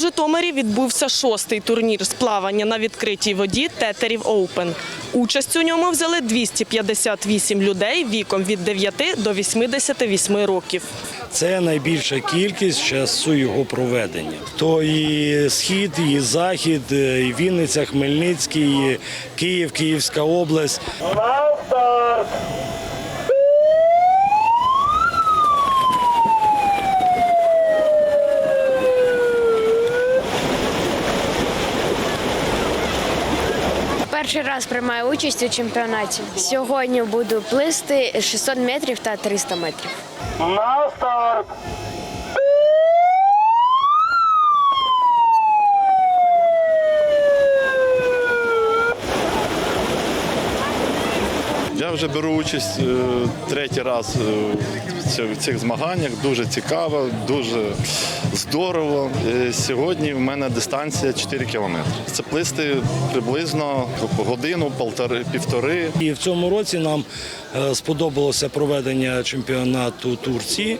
Житомирі відбувся шостий турнір з плавання на відкритій воді Тетерів Оупен. Участь у ньому взяли 258 людей віком від 9 до 88 років. Це найбільша кількість часу його проведення. То і схід, і захід, і Вінниця, Хмельницький, і Київ, Київська область. Перший раз приймаю участь у чемпіонаті. Сьогодні буду плисти 600 метрів та 300 метрів. На старт! Я вже беру участь е, третій раз е, в цих- змаганнях. Дуже цікаво, дуже здорово. Е, Сьогодні в мене дистанція 4 кілометри. Це плисти приблизно годину, півтори. І в цьому році нам сподобалося проведення чемпіонату Турції,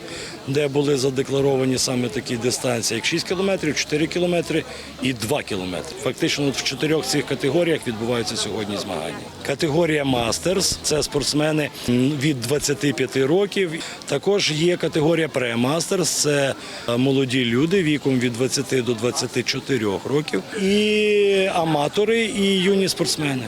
де були задекларовані саме такі дистанції, як 6 кілометрів, 4 кілометри і 2 кілометри. Фактично в чотирьох цих категоріях відбуваються сьогодні змагання. Категорія Мастерс це спортсмени від 25 років. Також є категорія Премастерс, це е, молоді люди віком від 20 до 24 років. І аматори, і юні спортсмени.